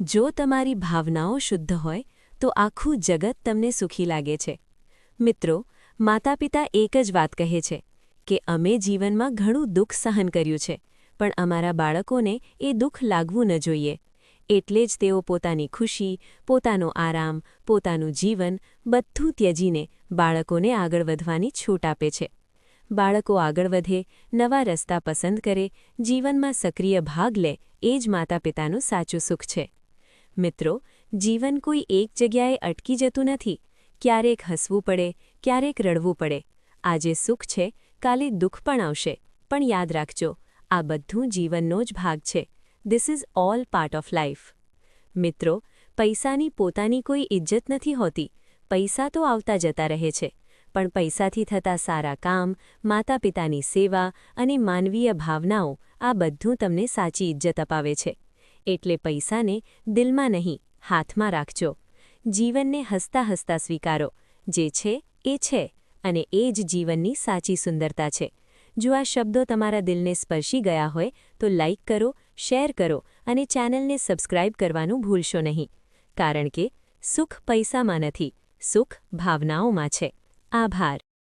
જો તમારી ભાવનાઓ શુદ્ધ હોય, તો આખું જગત તમને સુખી લાગે છે. મિત્રો, માતાપિતા એક જ વાત કહે છે કે, અમે જીવનમાં ઘણું દુઃખ સહન કર્યું છે, પણ અમારા બાળકોને એ દુઃખ લાગવું ન જોઈએ. એટલે જ તેઓ પોતાની ખુશી, પોતાનો આરામ, પોતાનું જીવન બધું ત્યજીને બાળકોને આગળ વધવાની છૂટ આપે છે. બાળકો આગળ વધે, નવા રસ્તા પસંદ કરે, જીવનમાં સક્રિય ભાગ લે, એ જ માતાપિતાનું સાચું સુખ છે. મિત્રો, જીવન કોઈ એક જગ્યાએ અટકી જતું નથી. ક્યારેક હસવું પડે, ક્યારેક રડવું પડે. આજે સુખ છે, કાલે દુઃખ પણ આવશે. પણ યાદ રાખજો, આ બધું જીવનનો જ ભાગ છે. This is all part of life મિત્રો, પૈસાની પોતાની કોઈ ઇજ્જત નથી હોતી. પૈસા તો આવતા જતા રહે છે. પણ પૈસાથી થતા સારા કામ માતા પિતાની સેવા અને માનવીય ભાવનાઓ, આ બધું તમને સાચી ઇજ્જત અપાવે છે. એટલે પૈસાને દિલમાં નહીં, હાથમાં રાખજો. જીવનને હસતા હસતા સ્વીકારો. જે છે, એ છે, અને એ જ જીવનની સાચી સુંદરતા છે. જો આ શબ્દો તમારા દિલને સ્પર્શી ગયા હોય, તો લાઇક કરો, શેર કરો, અને ચેનલને સબસ્ક્રાઇબ કરવાનું ભૂલશો નહીં. કારણ કે, સુખ પૈસામાં નથી, સુખ ભાવનાઓમાં છે. આભાર.